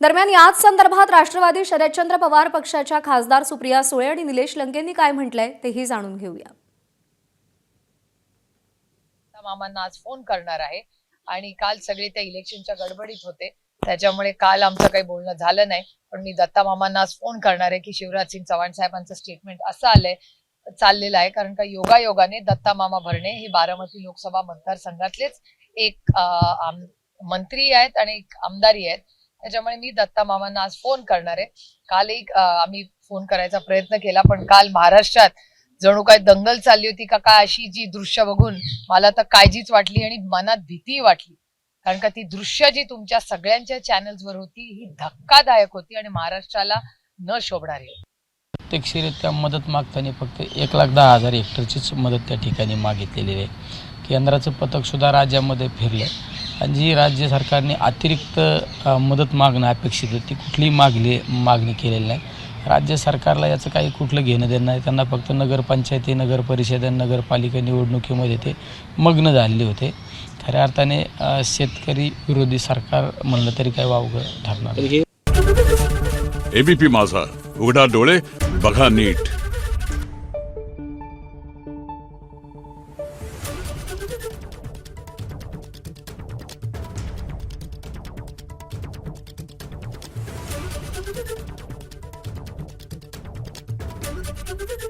दरम्यान याच संदर्भात राष्ट्रवादी शरदचंद्र पवार पक्षाच्या खासदार सुप्रिया सुळे आणि निलेश लंकेंनी काय म्हटलंय तेही जाणून घेऊया. मामांना आज फोन करणार आहे. आणि काल सगळे त्या इलेक्शनच्या गडबडीत होते. त्याच्यामुळे काल आमचं काही बोलणं झालं नाही. पण मी दत्ता मामांना आज फोन करणार आहे की शिवराज सिंग चव्हाण साहेबांचं स्टेटमेंट असं आलंय चाललेलं आहे. कारण का योगायोगाने दत्ता मामा भरणे हे बारामती लोकसभा मतदारसंघातलेच एक मंत्री आहेत आणि एक आमदारी आहेत. त्याच्यामुळे मी दत्ता मामांना आज फोन करणार आहे. काल एक आम्ही फोन करायचा प्रयत्न केला पण काल महाराष्ट्रात जणू काय दंगल चालली होती का काय अशी जी दृश्य बघून मला तर काळजीच वाटली आणि मनात भीती वाटली. कारण का ती दृश्य जी तुमच्या सगळ्यांच्या चॅनल्सवर होती ही धक्कादायक होती आणि महाराष्ट्राला न शोभणारी. प्रत्यक्षरित्या मदत मागताना फक्त एक लाख दहा हजार हेक्टरचीच मदत त्या ठिकाणी मागितलेली आहे. केंद्राचं पथकसुद्धा राज्यामध्ये फिरलं जी राज्य सरकारने अतिरिक्त मदत मागणं अपेक्षित होती कुठलीही मागली मागणी केलेली नाही. राज्य सरकारला याचं काही कुठलं घेणं देणं नाही. त्यांना फक्त नगरपंचायती नगर परिषद आणि नगरपालिका निवडणुकीमध्ये ते मग्न झालेले होते. खऱ्या अर्थाने शेतकरी विरोधी सरकार म्हणलं तरी काही वावगं ठरणार एबीपी माझा. उघडा डोळे बघा नीट. Thank you.